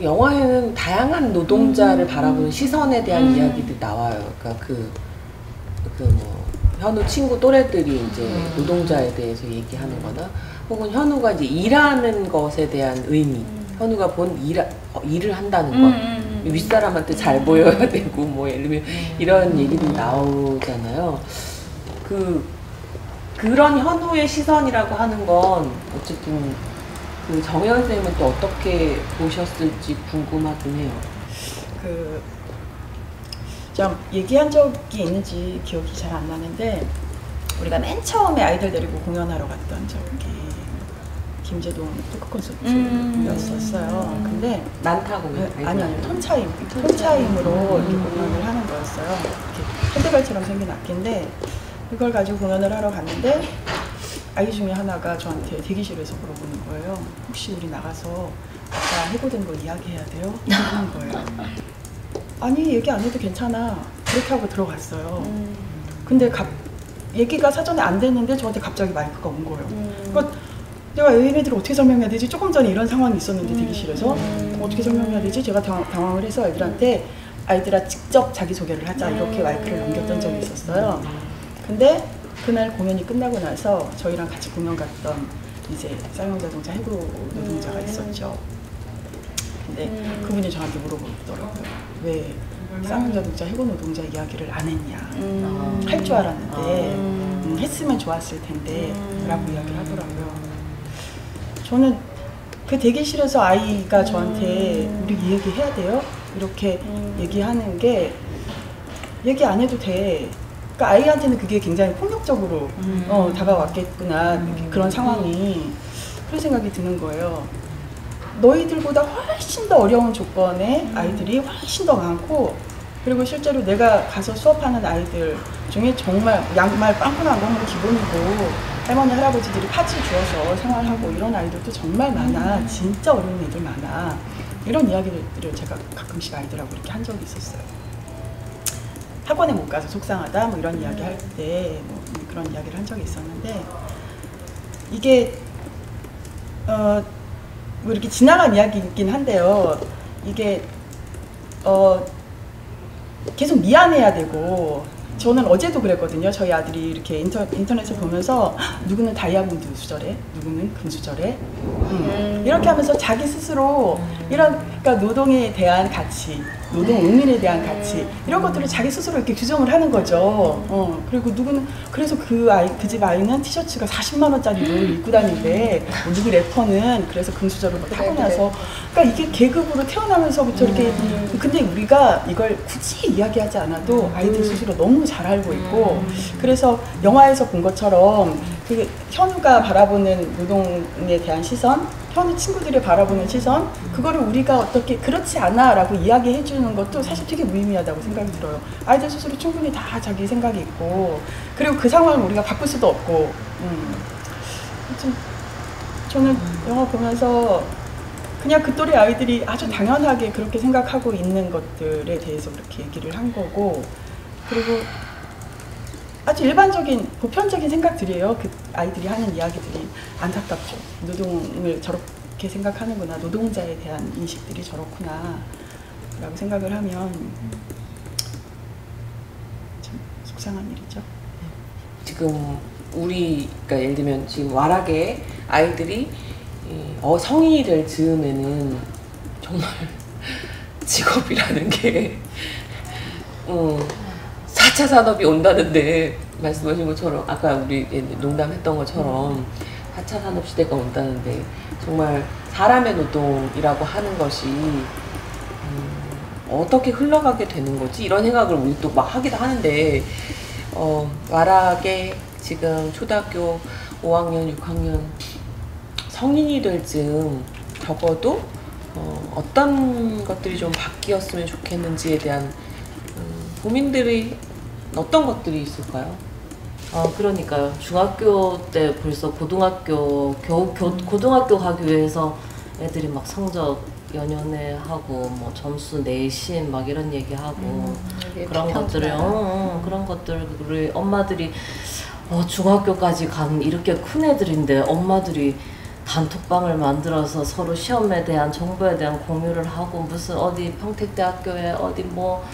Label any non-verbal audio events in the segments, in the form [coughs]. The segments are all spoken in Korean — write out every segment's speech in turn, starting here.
그 영화에는 다양한 노동자를 바라보는 시선에 대한 이야기들이 나와요. 그러니까 그, 그 뭐, 현우 친구 또래들이 이제 노동자에 대해서 얘기하는 거나 혹은 현우가 이제 일하는 것에 대한 의미. 현우가 본 일, 어, 일을 한다는 것. 윗사람한테 잘 보여야 [laughs] 되고 뭐 예를 들면 이런 얘기들이 나오잖아요. 그 그런 현우의 시선이라고 하는 건 어쨌든 그 정현 쌤은 또 어떻게 보셨을지 궁금하긴 해요. 그, 좀 얘기한 적이 있는지 기억이 잘 안 나는데, 우리가 맨 처음에 아이들 데리고 공연하러 갔던 저기, 김재동 토크 콘서트였었어요. 근데, 많다고 그, 아니, 아니, 톤차임. 톤차임으로 이렇게 공연을 하는 거였어요. 이렇게 핸드벨처럼 생긴 악기인데, 그걸 가지고 공연을 하러 갔는데, 아이 중에 하나가 저한테 대기실에서 물어보는 거예요. 혹시 우리 나가서 아까 해고된 거 이야기해야 돼요? 그러는 거예요. 아니 얘기 안 해도 괜찮아. 그렇게 하고 들어갔어요. 근데 갑, 얘기가 사전에 안 됐는데 저한테 갑자기 마이크가 온 거예요. 그러니까 내가 얘네들 어떻게 설명해야 되지? 조금 전에 이런 상황이 있었는데 대기실에서 어떻게 설명해야 되지? 제가 당, 당황을 해서 애들한테 아이들아 직접 자기소개를 하자 이렇게 마이크를 넘겼던 적이 있었어요. 근데 그날 공연이 끝나고 나서 저희랑 같이 공연 갔던 이제 쌍용자동차 해고 노동자가 있었죠. 근데 그분이 저한테 물어보더라고요. 왜 쌍용자동차 해고 노동자 이야기를 안 했냐. 할줄 알았는데 음, 했으면 좋았을 텐데 라고 이야기를 하더라고요. 저는 그 대기실에서 아이가 저한테 우리 이 얘기 해야 돼요? 이렇게 얘기하는 게 얘기 안 해도 돼. 그러니까 아이한테는 그게 굉장히 폭력적으로 어, 다가왔겠구나 그런 상황이 그런 생각이 드는 거예요. 너희들보다 훨씬 더 어려운 조건의 아이들이 훨씬 더 많고 그리고 실제로 내가 가서 수업하는 아이들 중에 정말 양말 빵꾸난 건뭐 기본이고 할머니 할아버지들이 파츠 주어서 생활하고 이런 아이들도 정말 많아. 진짜 어려운 애들 많아. 이런 이야기들을 제가 가끔씩 아이들하고 이렇게 한 적이 있었어요. 학원에 못 가서 속상하다 뭐 이런 이야기 할 때 뭐 그런 이야기를 한 적이 있었는데 이게 어 뭐 이렇게 지나간 이야기이긴 한데요. 이게 어 계속 미안해야 되고 저는 어제도 그랬거든요. 저희 아들이 이렇게 인터, 인터넷을 보면서 누구는 다이아몬드 수저래, 누구는 금수저래, 음. 이렇게 하면서 자기 스스로 이런 그러니까 노동에 대한 가치, 노동 운민에 대한 가치 이런 것들을 자기 스스로 이렇게 규정을 하는 거죠. 어, 그리고 누구는 그래서 그 아이 그 집 아이는 티셔츠가 40만 원짜리를 입고 다니는데 뭐 누구 래퍼는 그래서 금수저를 뭐 타고 나서 그러니까 이게 계급으로 태어나면서부터 이렇게 근데 우리가 이걸 굳이 이야기하지 않아도 아이들 스스로 너무 잘 알고 있고 그래서 영화에서 본 것처럼 그 현우가 바라보는 노동에 대한 시선 현우 친구들이 바라보는 시선 그거를 우리가 어떻게 그렇지 않아 라고 이야기해 주는 것도 사실 되게 무의미하다고 생각이 들어요. 아이들 스스로 충분히 다 자기 생각이 있고 그리고 그 상황을 우리가 바꿀 수도 없고 음. 저는 영화 보면서 그냥 그 또래 아이들이 아주 당연하게 그렇게 생각하고 있는 것들에 대해서 그렇게 얘기를 한 거고 그리고 아주 일반적인 보편적인 생각들이에요. 그 아이들이 하는 이야기들이 안타깝죠. 노동을 저렇게 생각하는구나. 노동자에 대한 인식들이 저렇구나. 라고 생각을 하면 참 속상한 일이죠. 지금 우리 그러니까 예를 들면 지금 와락의 아이들이 이, 어, 성인이 될 즈음에는 정말 [laughs] 직업이라는 게 어, 4차 산업이 온다는데 말씀하신 것처럼 아까 우리 농담했던 것처럼 4차 산업 시대가 온다는데 정말 사람의 노동이라고 하는 것이 음, 어떻게 흘러가게 되는 거지? 이런 생각을 우리 또 막 하기도 하는데 어, 와락의 지금 초등학교 5학년, 6학년 성인이 될 즈음 적어도 어, 어떤 것들이 좀 바뀌었으면 좋겠는지에 대한 음, 고민들이 어떤 것들이 있을까요? 어, 그러니까요. 중학교 때 벌써 고등학교, 교, 교, 고등학교 가기 위해서 애들이 막 성적 연연해 하고 뭐 점수 내신 막 이런 얘기하고 그런 것들을 어, 어, 그런 것들을 엄마들이 어, 중학교까지 간 이렇게 큰 애들인데 엄마들이 단톡방을 만들어서 서로 시험에 대한 정보에 대한 공유를 하고 무슨 어디 평택대학교에 어디 뭐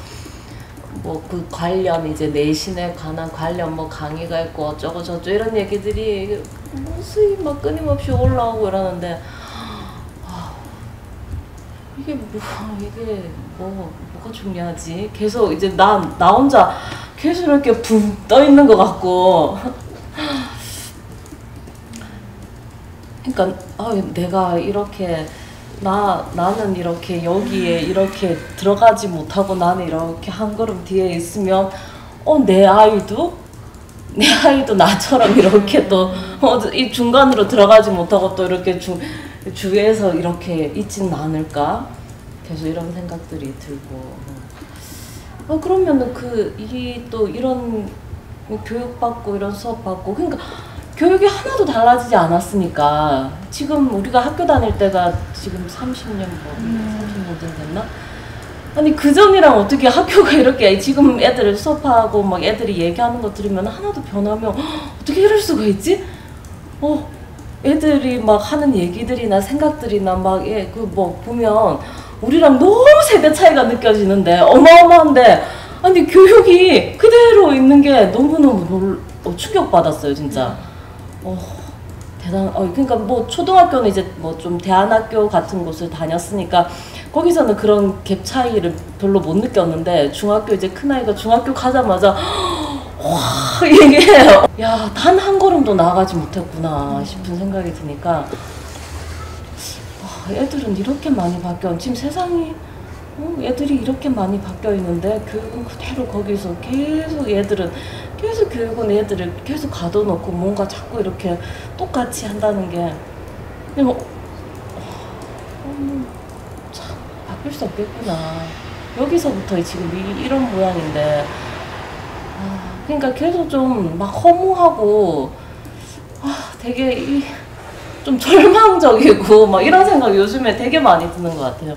뭐 그 관련 이제 내신에 관한 관련 뭐 강의가 있고 어쩌고 저쩌고 이런 얘기들이 무수히 막 끊임없이 올라오고 이러는데 아, 이게 뭐 이게 뭐 뭐가 중요하지? 계속 이제 나 나 혼자 계속 이렇게 붕 떠 있는 것 같고 그러니까 아, 내가 이렇게 나 나는 이렇게 여기에 이렇게 들어가지 못하고 나는 이렇게 한 걸음 뒤에 있으면 어 내 아이도? 내 아이도 나처럼 이렇게 또 이 중간으로 들어가지 못하고 또 이렇게 주 주위에서 이렇게 있지는 않을까? 계속 이런 생각들이 들고. 어 그러면은 그 이 또 이런 교육 받고 이런 수업 받고 그러니까 교육이 하나도 달라지지 않았으니까 지금 우리가 학교 다닐 때가 지금 30년 뭐 30년 됐나? 아니 그 전이랑 어떻게 학교가 이렇게 지금 애들 수업하고 막 애들이 얘기하는 거 들으면 하나도 변하면 헉, 어떻게 이럴 수가 있지? 어 애들이 막 하는 얘기들이나 생각들이나 막 예 그 뭐 보면 우리랑 너무 세대 차이가 느껴지는데 어마어마한데 아니 교육이 그대로 있는 게 너무너무 놀, 어, 충격받았어요 진짜 어 대단 어 그러니까 뭐 초등학교는 이제 뭐 좀 대안학교 같은 곳을 다녔으니까 거기서는 그런 갭 차이를 별로 못 느꼈는데 중학교 이제 큰 아이가 중학교 가자마자 [gasps] 와 이게 [laughs] 야 단 한 걸음도 나아가지 못했구나 싶은 생각이 드니까 와, 애들은 이렇게 많이 바뀌어. 지금 세상이 어, 애들이 이렇게 많이 바뀌어 있는데 교육은 그대로 거기서 계속 얘들은 계속 교육은 애들을 계속 가둬놓고 뭔가 자꾸 이렇게 똑같이 한다는 게 그냥 어, 어, 참 바뀔 수 없겠구나 여기서부터 지금 이, 이런 모양인데 아, 그러니까 계속 좀 막 허무하고 아 되게 이, 좀 절망적이고 막 이런 생각이 요즘에 되게 많이 드는 것 같아요.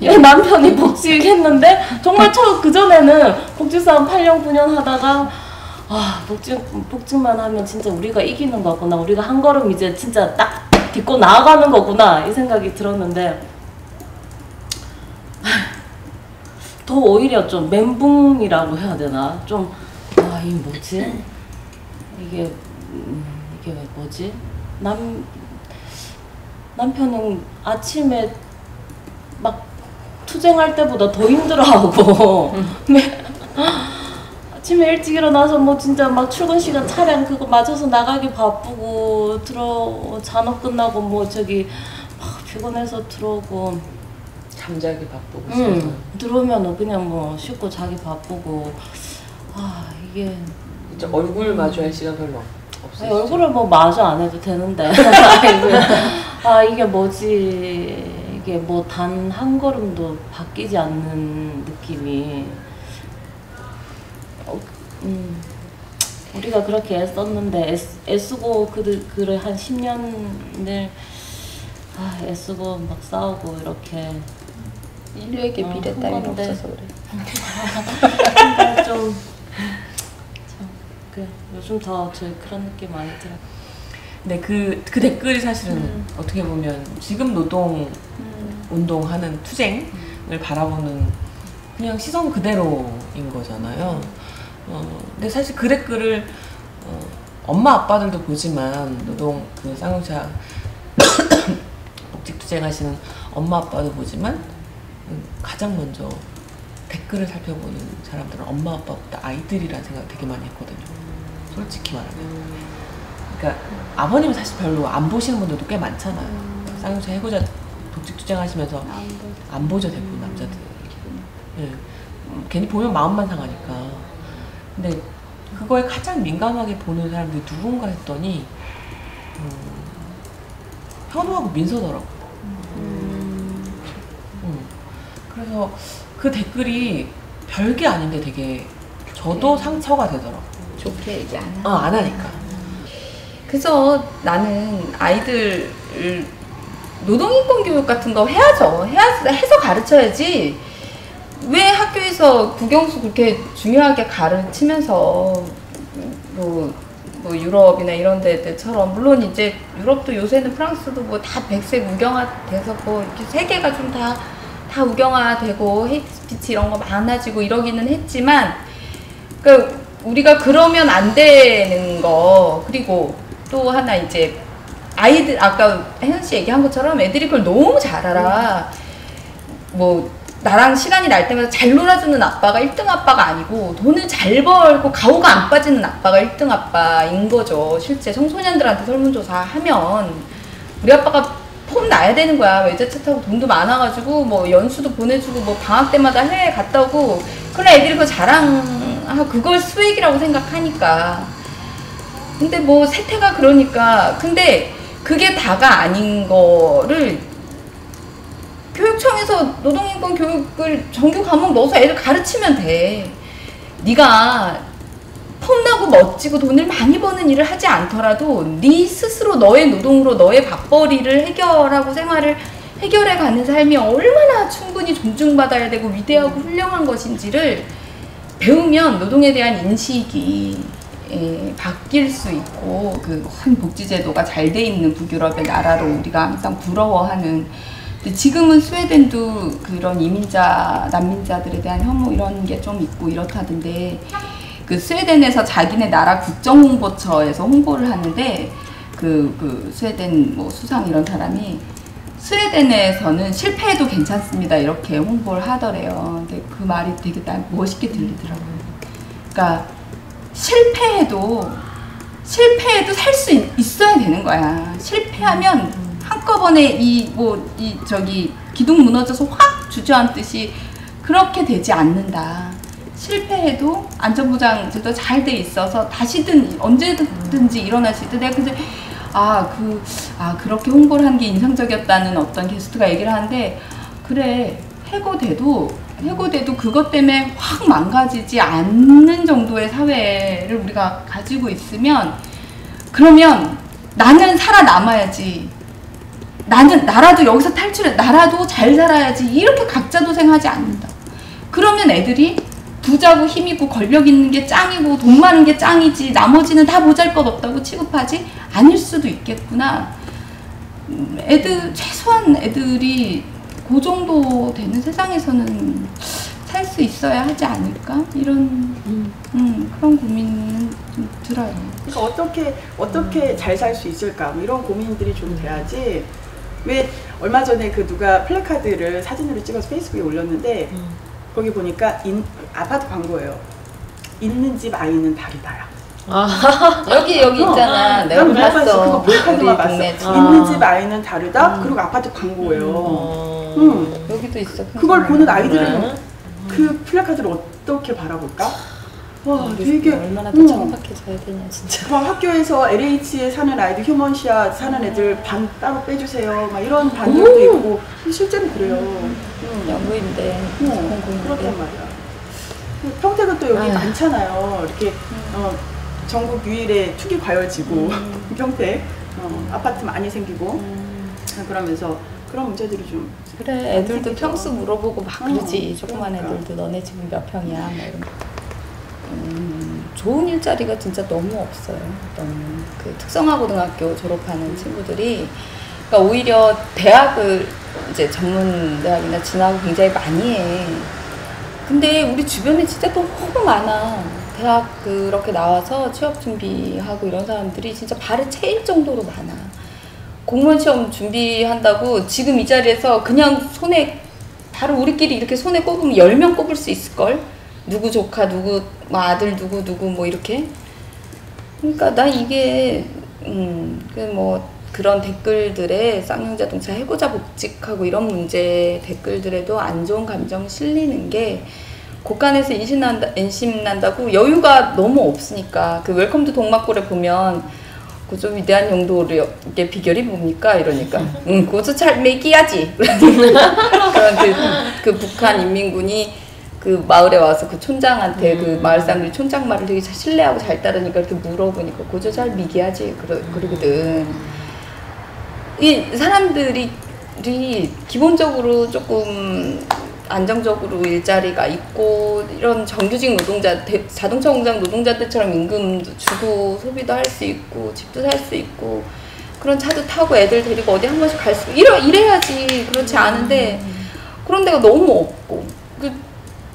얘 남편이 복직했는데 정말 저 그전에는 복직사원 8년 9년 하다가 아 복직 복직만 하면 진짜 우리가 이기는 거구나. 우리가 한 걸음 이제 진짜 딱 딛고 나아가는 거구나. 이 생각이 들었는데. 더 오히려 좀 멘붕이라고 해야 되나? 좀 아 이 뭐지? 이게 음, 이게 왜 뭐지? 남 남편은 아침에 막 투쟁할 때보다 더 힘들어하고. [laughs] 매- 아침에 일찍 일어나서 뭐 진짜 막 출근 시간 차량 그거 맞춰서 나가기 바쁘고 들어 잔업 끝나고 뭐 저기 막 피곤해서 들어오고. 잠자기 바쁘고 응 들어오면은 그냥 뭐 씻고 자기 바쁘고. 아 이게. 이제 얼굴 마주할 시간 별로 없어요. 얼굴을 뭐 마주 안 해도 되는데. [laughs] 아 이게 뭐지? 이게 뭐 단 한 걸음도 바뀌지 않는 느낌이. 어, 음, 우리가 그렇게 애썼는데 애, 애쓰고 그 그를 한 10년을 아 애쓰고 막 싸우고 이렇게 인류에게 어, 미래 건데. 없어서 그래. [laughs] 좀 참, 그 요즘 더 저 그런 느낌 많이 들어. 근데 그, 그 댓글이 사실은 음. 어떻게 보면 지금 노동 운동하는 투쟁을 바라보는 그냥 시선 그대로인 거잖아요. 어, 근데 사실 그 댓글을 어, 엄마 아빠들도 보지만 노동 그 쌍용차 [coughs] 복직 투쟁하시는 엄마 아빠도 보지만 음, 가장 먼저 댓글을 살펴보는 사람들은 엄마 아빠보다 아이들이라는 생각을 되게 많이 했거든요. 솔직히 말하면. 그러니까 아버님은 사실 별로 안 보시는 분들도 꽤 많잖아요. 쌍용차 해고자 복직 투쟁하시면서 안 보죠 대부분 남자들. 예. 음, 괜히 보면 마음만 상하니까. 근데 그거에 가장 민감하게 보는 사람들이 누군가 했더니 음, 현우하고 민서더라고. 음. 그래서 그 댓글이 별게 아닌데 되게 저도 상처가 되더라고. 좋게 얘기 안 하. 어, 안 하니까. 그래서 나는 아이들 노동인권 교육 같은 거 해야죠. 해야, 해서 가르쳐야지. 왜 학교에서 국영수 그렇게 중요하게 가르치면서 뭐 뭐 유럽이나 이런 데들처럼 물론 이제 유럽도 요새는 프랑스도 뭐 다 백색 우경화 돼서 뭐 이렇게 세계가 좀 다 다 우경화되고 스피치 이런 거 많아지고 이러기는 했지만 그 우리가 그러면 안 되는 거 그리고 또 하나 이제 아이들 아까 혜연 씨 얘기한 것처럼 애들이 그걸 너무 잘 알아. 뭐 나랑 시간이 날 때마다 잘 놀아주는 아빠가 1등 아빠가 아니고 돈을 잘 벌고 가오가 안 빠지는 아빠가 1등 아빠인 거죠. 실제 청소년들한테 설문조사 하면 우리 아빠가 폼 나야 되는 거야. 외제차 타고 돈도 많아가지고 뭐 연수도 보내주고 뭐 방학 때마다 해외 갔다 오고 그래 애들이 그거 자랑하고 그걸 수액이라고 생각하니까 근데 뭐 세태가 그러니까 근데 그게 다가 아닌 거를 교육청에서 노동인권 교육을 정규 과목 넣어서 애들 가르치면 돼. 네가 폼나고 멋지고 돈을 많이 버는 일을 하지 않더라도 네 스스로 너의 노동으로 너의 밥벌이를 해결하고 생활을 해결해 가는 삶이 얼마나 충분히 존중받아야 되고 위대하고 훌륭한 것인지를 배우면 노동에 대한 인식이 예, 바뀔 수 있고 그한 복지제도가 잘 돼 있는 북유럽의 나라로 우리가 항상 부러워하는 지금은 스웨덴도 그런 이민자 난민자들에 대한 혐오 이런 게 좀 있고 이렇다던데 그 스웨덴에서 자기네 나라 국정 홍보처에서 홍보를 하는데 그, 그 스웨덴 뭐 수상 이런 사람이 스웨덴에서는 실패해도 괜찮습니다 이렇게 홍보를 하더래요. 근데 그 말이 되게 난 멋있게 들리더라고요. 그러니까 실패해도 실패해도 살 수 있어야 되는 거야. 실패하면 한꺼번에 이뭐 이 저기 기둥 무너져서 확 주저앉듯이 그렇게 되지 않는다. 실패해도 안전보장제도 잘 돼 있어서 다시든 언제든지 일어날 수 있다. 내가 근데 아 그 아 그렇게 홍보를 한 게 인상적이었다는 어떤 게스트가 얘기를 하는데 그래 해고돼도 해고돼도 그것 때문에 확 망가지지 않는 정도의 사회를 우리가 가지고 있으면 그러면 나는 살아남아야지 나는 나라도 여기서 탈출해. 나라도 잘 살아야지. 이렇게 각자 도생하지 않는다. 그러면 애들이 부자고 힘있고 권력 있는 게 짱이고 돈 많은 게 짱이지 나머지는 다 보잘것없다고 취급하지 않을 수도 있겠구나. 음, 애들 최소한 애들이 그 정도 되는 세상에서는 살 수 있어야 하지 않을까? 이런 음, 그런 고민은 좀 들어요. 그러니까 어떻게 어떻게 잘 살 수 있을까? 뭐 이런 고민들이 좀 돼야지 왜 얼마 전에 그 누가 플래카드를 사진으로 찍어서 페이스북에 올렸는데 거기 보니까 인, 아파트 광고예요. 있는 집 아이는 다르다야. 아, [laughs] 여기 여기 어, 있잖아. 내가 봤어. 봤어. 그거 몰카드만 봤어. 아. 있는 집 아이는 다르다. 음. 그리고 아파트 광고예요. 어. 음. 여기도 있어. 그걸 보는 아이들은 네. 그 플래카드를 어떻게 바라볼까? 와 우리 되게 얼마나 음. 더 창박해져야 되냐 진짜. 막 학교에서 LH에 사는 아이들, 휴먼시아 사는 애들 반 따로 빼주세요. 막 이런 반들도 있고 실제로 그래요. 음. 영구인데. 어, 그렇단 말이야. 평택은 또 여기 아휴. 많잖아요. 이렇게 어, 전국 유일의 투기 과열지구 [laughs] 평택 어, 아파트 많이 생기고 그러면서 그런 문제들이 좀 그래 애들도 평수 물어보고 막 어, 그러지. 조그만 그러니까. 애들도 너네 집은 몇 평이야? 막 이런. 거. 음, 좋은 일자리가 진짜 너무 없어요. 어떤 그 특성화고등학교 졸업하는 친구들이 그러니까 오히려 대학을 이제 전문 대학이나 진학을 굉장히 많이 해. 근데 우리 주변에 진짜 너무 많아. 대학 그렇게 나와서 취업 준비하고 이런 사람들이 진짜 발에 채일 정도로 많아. 공무원 시험 준비한다고 지금 이 자리에서 그냥 손에 바로 우리끼리 이렇게 손에 꼽으면 10명 꼽을 수 있을걸? 누구 조카, 누구 뭐 아들, 누구 누구 뭐 이렇게. 그러니까 난 이게 음, 그뭐 그런 댓글들에 쌍용자동차 해고자 복직하고 이런 문제 댓글들에도 안 좋은 감정 실리는 게 곳간에서 인심 난다, 인심 난다고 여유가 너무 없으니까. 그 웰컴 투 동막골에 보면 그 좀 위대한 용도의 비결이 뭡니까? 이러니까. 응 그것도 잘 매기야지. [laughs] 그런 그, 그 북한 인민군이 그 마을에 와서 그 촌장한테 그 마을 사람들이 촌장 말을 되게 잘 신뢰하고 잘 따르니까 이렇게 물어보니까 그저 잘 미기하지 그러, 그러거든. 이 사람들이 기본적으로 조금 안정적으로 일자리가 있고 이런 정규직 노동자 대- 자동차 공장 노동자들처럼 임금도 주고 소비도 할 수 있고 집도 살 수 있고 그런 차도 타고 애들 데리고 어디 한 번씩 갈 수 이래 이래야지 그렇지 않은데 그런 데가 너무 없고. 그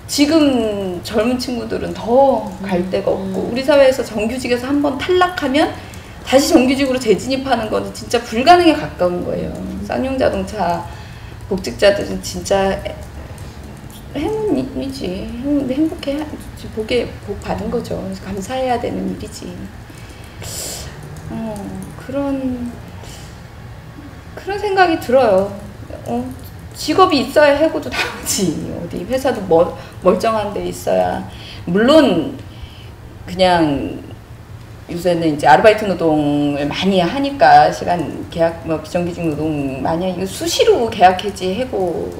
지금 젊은 친구들은 더 갈 데가 없고 우리 사회에서 정규직에서 한번 탈락하면 다시 정규직으로 재진입하는 거는 진짜 불가능에 가까운 거예요. 쌍용 자동차 복직자들은 진짜 행운이지. 행- 행복해 복에 복 받은 거죠. 감사해야 되는 일이지. 어, 그런 그런 생각이 들어요. 어, 직업이 있어야 해고도 당하지. 어디 회사도 멀, 멀쩡한 데 있어야. 물론 그냥 요새는 이제 아르바이트 노동을 많이 하니까 시간 계약 뭐 비정규직 노동 많이 이거 수시로 계약 해지 해고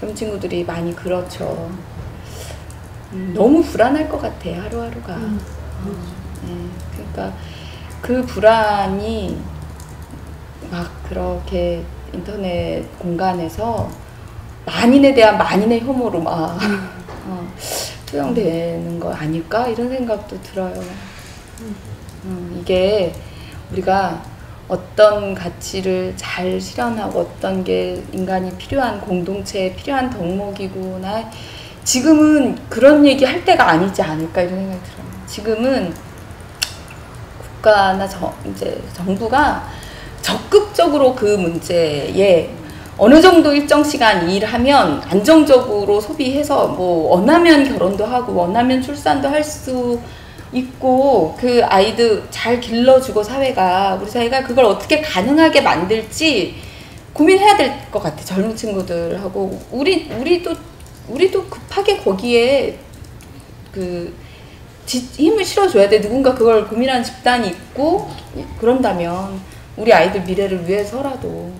젊은 친구들이 많이 그렇죠. 음, 너무 불안할 것 같아 하루하루가. 네, 그러니까 그 불안이 막 그렇게 인터넷 공간에서 만인에 대한 만인의 혐오로 막 어, 투영되는 거 아닐까 이런 생각도 들어요. 음, 이게 우리가 어떤 가치를 잘 실현하고 어떤 게 인간이 필요한 공동체에 필요한 덕목이구나 지금은 그런 얘기 할 때가 아니지 않을까 이런 생각이 들어요. 지금은 국가나 저, 이제 정부가 적극적으로 그 문제에 어느 정도 일정 시간 일하면 안정적으로 소비해서 뭐 원하면 결혼도 하고 원하면 출산도 할 수 있고 그 아이들 잘 길러주고 사회가 우리 사회가 그걸 어떻게 가능하게 만들지 고민해야 될 것 같아 젊은 친구들하고 우리 우리도 우리도 급하게 거기에 그 지- 힘을 실어줘야 돼. 누군가 그걸 고민하는 집단이 있고 그런다면 우리 아이들 미래를 위해서라도